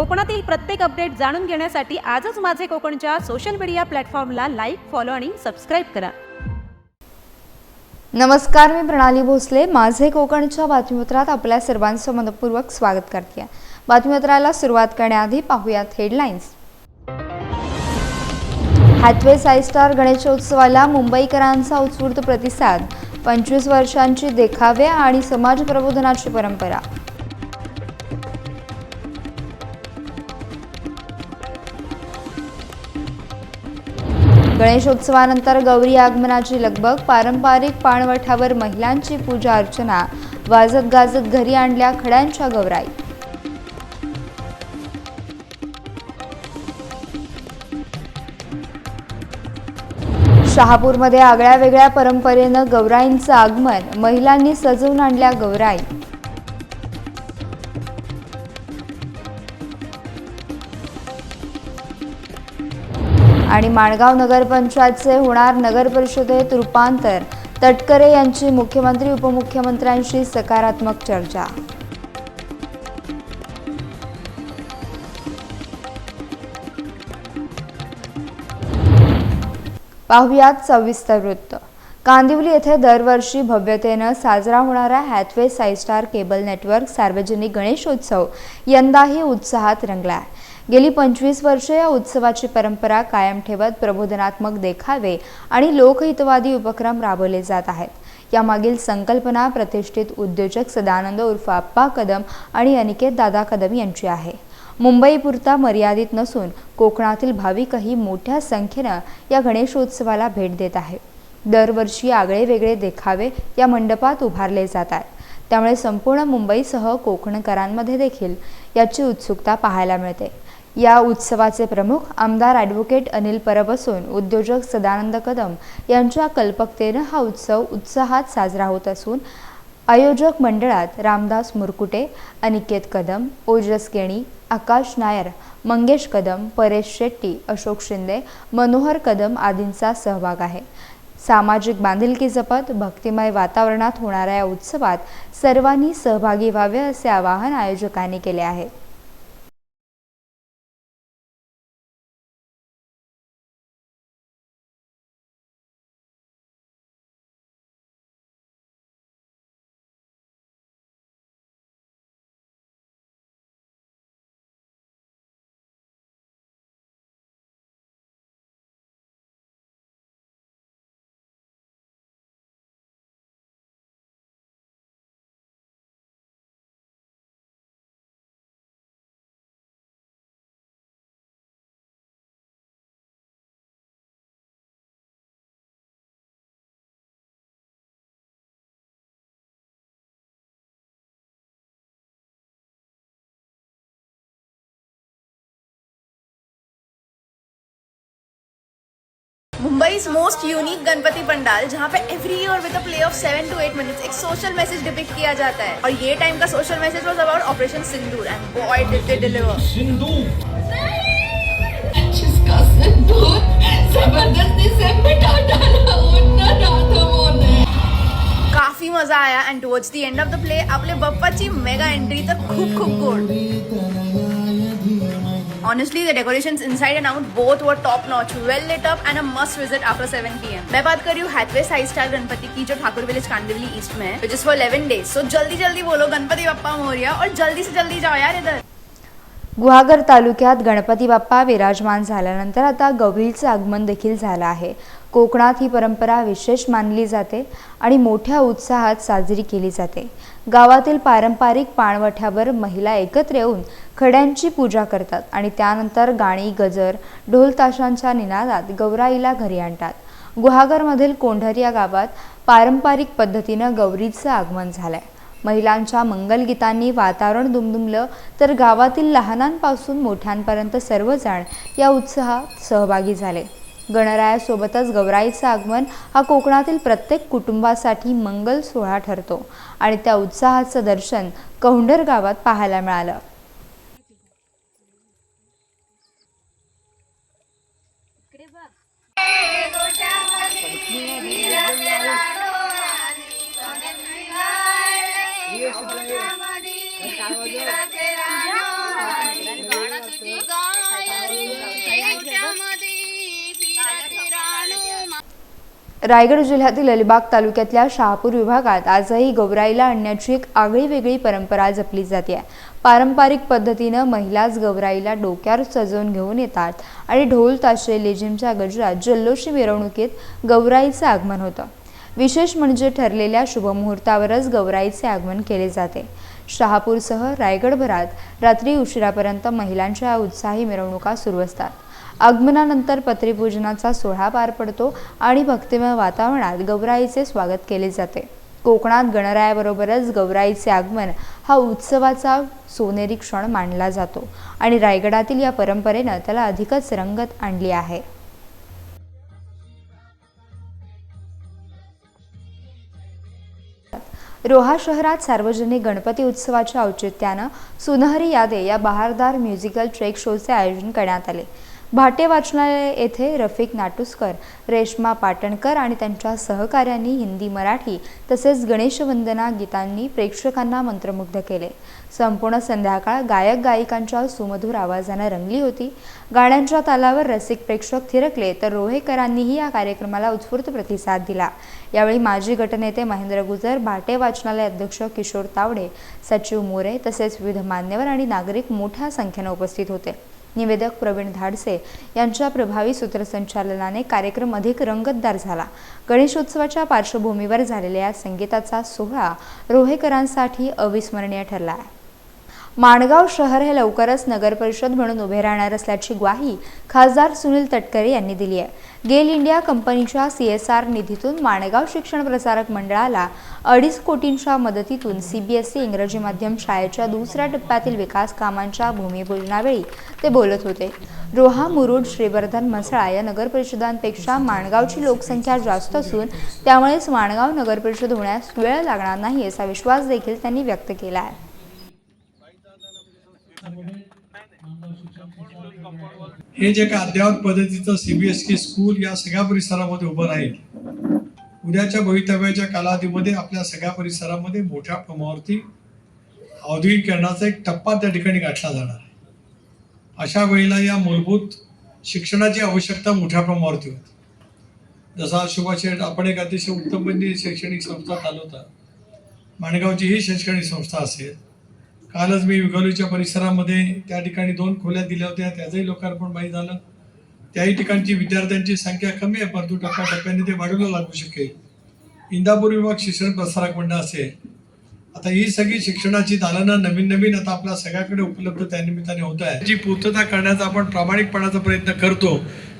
कोकणातील प्रत्येक अपडेट जाणून घेण्यासाठी आजच माझे कोकणच्या सोशल मीडिया प्लॅटफॉर्मला लाईक फॉलो आणि सबस्क्राईब करा. नमस्कार मी प्रणाली भोसले. माझे कोकणच्या बातमीपत्रात आपल्या सर्वांचं मनपूर्वक स्वागत करते. बातमीपत्राला सुरुवात करण्याआधी पाहूयात हेडलाईन्स हॅथवे साई स्टार गणेशोत्सवाला मुंबईकरांचा उत्स्फूर्त प्रतिसाद. पंचवीस वर्षांची देखावे आणि समाज प्रबोधनाची परंपरा. गणेशोत्सवानंतर गौरी आगमनाची लगबग पारंपरिक पाणवठ्यावर महिलांची पूजा अर्चना वाजत गाजत घरी आणल्या खड्यांच्या गौराई. शहापूरमध्ये आगळ्या वेगळ्या परंपरेनं गौराईंचं आगमन महिलांनी सजवून आणल्या गौराई. आणि माणगाव नगरपंचायतचे होणार नगर परिषदेत रूपांतर तटकरे यांची मुख्यमंत्री उपमुख्यमंत्र्यांशी सकारात्मक चर्चा. पाहुयात सविस्तर वृत्त. कांदिवली येथे दरवर्षी भव्यतेनं साजरा होणारा हॅथवे साईस्टार केबल नेटवर्क सार्वजनिक गणेशोत्सव यंदाही उत्साहात रंगला आहे गेली पंचवीस वर्षे या उत्सवाची परंपरा कायम ठेवत प्रबोधनात्मक देखावे आणि लोकहितवादी उपक्रम राबवले जात आहेत. यामागील संकल्पना प्रतिष्ठित उद्योजक सदानंद उर्फ आप्पा कदम आणि अनिकेत दादा कदम यांची आहे. मुंबईपुरता मर्यादित नसून कोकणातील भाविकही मोठ्या संख्येनं या गणेशोत्सवाला भेट देत आहे दरवर्षी आगळे वेगळे देखावे या मंडपात उभारले जातात त्यामुळे संपूर्ण मुंबईसह कोकणकरांमध्ये देखील याची उत्सुकता पाहायला मिळते. या उत्सवाचे प्रमुख आमदार ॲडव्होकेट अनिल परब असून उद्योजक सदानंद कदम यांच्या कल्पकतेनं हा उत्सव उत्साहात साजरा होत असून आयोजक मंडळात रामदास मुरकुटे अनिकेत कदम ओजस केणी आकाश नायर मंगेश कदम परेश शेट्टी अशोक शिंदे मनोहर कदम आदींचा सहभाग आहे. सामाजिक बांधिलकी जपत भक्तिमय वातावरणात होणाऱ्या या उत्सवात सर्वांनी सहभागी व्हावे असे आवाहन आयोजकांनी केले आहे. मुंबई's मोस्ट यूनिक गणपति पंडाल जहाँ पे every year with a play of seven to eight minutes एक सोशल मैसेज डिपिक्ट किया जाता है। और ये टाइम का social message was about operation Sindoor and boy did they deliver जिसका सिंदूर ज़बरदस्ती से मिटा डाला उन्ना राधा काफ़ी मज़ा आया and towards the end of the play आपले बप्पाची मेगा एंट्री तर खूप खूप गोड Honestly, the decorations inside and out both were top notch, well lit up, and a must visit after 7 pm. मैं बात कर रही हूँ हैथवे साई स्टाइल गणपति की जो ठाकुर विलेज कांदिवली ईस्ट में है जिस फॉर 11 डेज सो जल्दी जल्दी बोलो गणपति बप्पा मोरिया और जल्दी से जल्दी जाओ यार इधर। गुहागर तालुक्यात गणपती बाप्पा विराजमान झाल्यानंतर आता गवळीचं आगमन देखील झालं आहे. कोकणात ही परंपरा विशेष मानली जाते आणि मोठ्या उत्साहात साजरी केली जाते. गावातील पारंपरिक पाणवठ्यावर महिला एकत्र येऊन खड्यांची पूजा करतात आणि त्यानंतर गाणी गजर ढोल ताशांच्या निनादात गौराईला घरी आणतात. गुहागरमधील कोंढर या गावात पारंपरिक पद्धतीनं गौरीचं आगमन झालंय. महिलांच्या मंगलगीतांनी वातावरण दुमदुमलं तर गावातील लहानांपासून मोठ्यांपर्यंत सर्वजण या उत्साहात सहभागी झाले. गणरायासोबतच गौराईचं आगमन हा कोकणातील प्रत्येक कुटुंबासाठी मंगल सोहळा ठरतो आणि त्या उत्साहाचं दर्शन कौंढर गावात पाहायला मिळालं. रायगड जिल्ह्यातील अलिबाग तालुक्यातल्या शहापूर विभागात आजही गौराईला आणण्याची एक आगळी वेगळी परंपरा जपली जाते. पारंपरिक पद्धतीनं महिलाच गौराईला डोक्यावर सजवून घेऊन येतात आणि ढोल ताशे लेझिमच्या गजरात जल्लोषी मिरवणुकीत गौराईचं आगमन होतं. विशेष म्हणजे ठरलेल्या शुभमुहूर्तावरच गौराईचे आगमन केले जाते. शहापूरसह रायगडभरात रात्री उशिरापर्यंत महिलांच्या उत्साही मिरवणुका सुरू असतात. आगमनानंतर पत्रीपूजनाचा सोहळा पार पडतो आणि भक्तिमय वातावरणात गौराईचे स्वागत केले जाते. कोकणात गणरायाबरोबरच गौराईचे आगमन हा उत्सवाचा सोनेरी क्षण मानला जातो आणि रायगडातील या परंपरेनं त्याला अधिकच रंगत आणली आहे. रोहा शहरात सार्वजनिक गणपती उत्सवाच्या औचित्यानं सुनहरी यादे या बहारदार म्युझिकल ट्रेक शोचे आयोजन करण्यात आले. भाटे वाचनालय येथे रफिक नाटुसकर रेश्मा पाटणकर आणि त्यांच्या सहकाऱ्यांनी हिंदी मराठी तसेच गणेशवंदना गीतांनी प्रेक्षकांना मंत्रमुग्ध केले. संपूर्ण संध्याकाळ गायक गायिकांच्या सुमधुर आवाजानं रंगली होती. गाण्यांच्या तालावर रसिक प्रेक्षक थिरकले तर रोहेकरांनीही या कार्यक्रमाला उत्स्फूर्त प्रतिसाद दिला. यावेळी माजी गटनेते महेंद्र गुजर भाटे वाचनालय अध्यक्ष किशोर तावडे सचिव मोरे तसेच विविध मान्यवर आणि नागरिक मोठ्या संख्येनं उपस्थित होते. निवेदक प्रवीण धाडसे यांच्या प्रभावी सूत्रसंचालनाने कार्यक्रम अधिक रंगतदार झाला. गणेशोत्सवाच्या पार्श्वभूमीवर झालेल्या या संगीताचा सोहळा रोहेकरांसाठी अविस्मरणीय ठरला आहे. माणगाव शहर हे लवकरच नगरपरिषद म्हणून उभे राहणार असल्याची ग्वाही खासदार सुनील तटकरे यांनी दिली आहे. गेल इंडिया कंपनीच्या सी एस आर निधीतून माणगाव शिक्षण प्रसारक मंडळाला अडीच कोटींच्या मदतीतून सी बी एस ई इंग्रजी माध्यम शाळेच्या दुसऱ्या टप्प्यातील विकास कामांच्या भूमिपूजनावेळी ते बोलत होते. रोहा मुरुड श्रीवर्धन म्हसळा या नगरपरिषदांपेक्षा माणगावची लोकसंख्या जास्त असून त्यामुळेच माणगाव नगरपरिषद होण्यास वेळ लागणार नाही असा विश्वास देखील त्यांनी व्यक्त केला आहे. हे जे काय अद्ययावत पद्धतीचं सीबीएसई स्कूल या सगळ्या परिसरामध्ये उभं राहील उद्याच्या भवितव्याच्या कालावधीमध्ये आपल्या सगळ्या परिसरामध्ये मोठ्या प्रमाणावरती औद्योगिकरणाचा एक टप्पा त्या ठिकाणी गाठला जाणार आहे. अशा वेळेला या मूलभूत शिक्षणाची आवश्यकता मोठ्या प्रमाणावरती होती. जसा शुभाशेठ आपण एक अतिशय उत्तम म्हणजे शैक्षणिक संस्था चालवता माणगावची ही शैक्षणिक संस्था असेल. कालच मी विगोलीच्या परिसरामध्ये त्या ठिकाणी दोन खोल्या दिल्या होत्या त्याचंही लोकार्पण माहीत झालं. त्याही ठिकाणची विद्यार्थ्यांची संख्या कमी आहे परंतु टप्प्याटप्प्याने ते वाढवलं लागू शकेल. इंदापूर विभाग शिक्षण प्रसारक मंडळ असेल. आता ही सगळी शिक्षणाची दालनं नवीन नवीन आता आपल्या सगळ्याकडे उपलब्ध त्या निमित्ताने होत आहे जी पूर्तता करण्याचा आपण प्रामाणिकपणाचा प्रयत्न करतो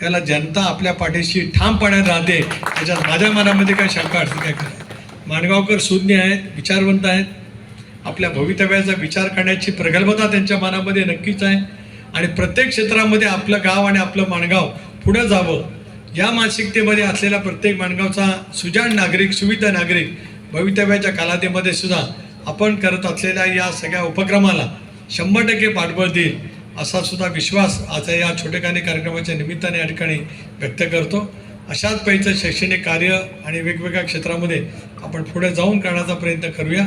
त्याला जनता आपल्या पाठीशी ठामपणे राहते. त्याच्यात माझ्या मनामध्ये काय शंका अडचण काय माणगावकर सुज्ञ आहेत विचारवंत आहेत. आपल्या भवितव्याचा विचार करण्याची प्रगल्भता त्यांच्या मनामध्ये नक्कीच आहे. आणि प्रत्येक क्षेत्रामध्ये आपलं गाव आणि आपलं माणगाव पुढं जावं. या मानसिकतेमध्ये असलेला प्रत्येक माणगावचा सुजाण नागरिक सुविधा नागरिक भवितव्याच्या कालावधीमध्ये सुद्धा आपण करत असलेल्या या सगळ्या उपक्रमाला शंभर टक्के पाठबळ देईल असा सुद्धा विश्वास आज या छोटेखानी कार्यक्रमाच्या निमित्ताने या ठिकाणी व्यक्त करतो. अशाच पैचं शैक्षणिक कार्य आणि वेगवेगळ्या क्षेत्रामध्ये आपण पुढे जाऊन करण्याचा प्रयत्न करूया.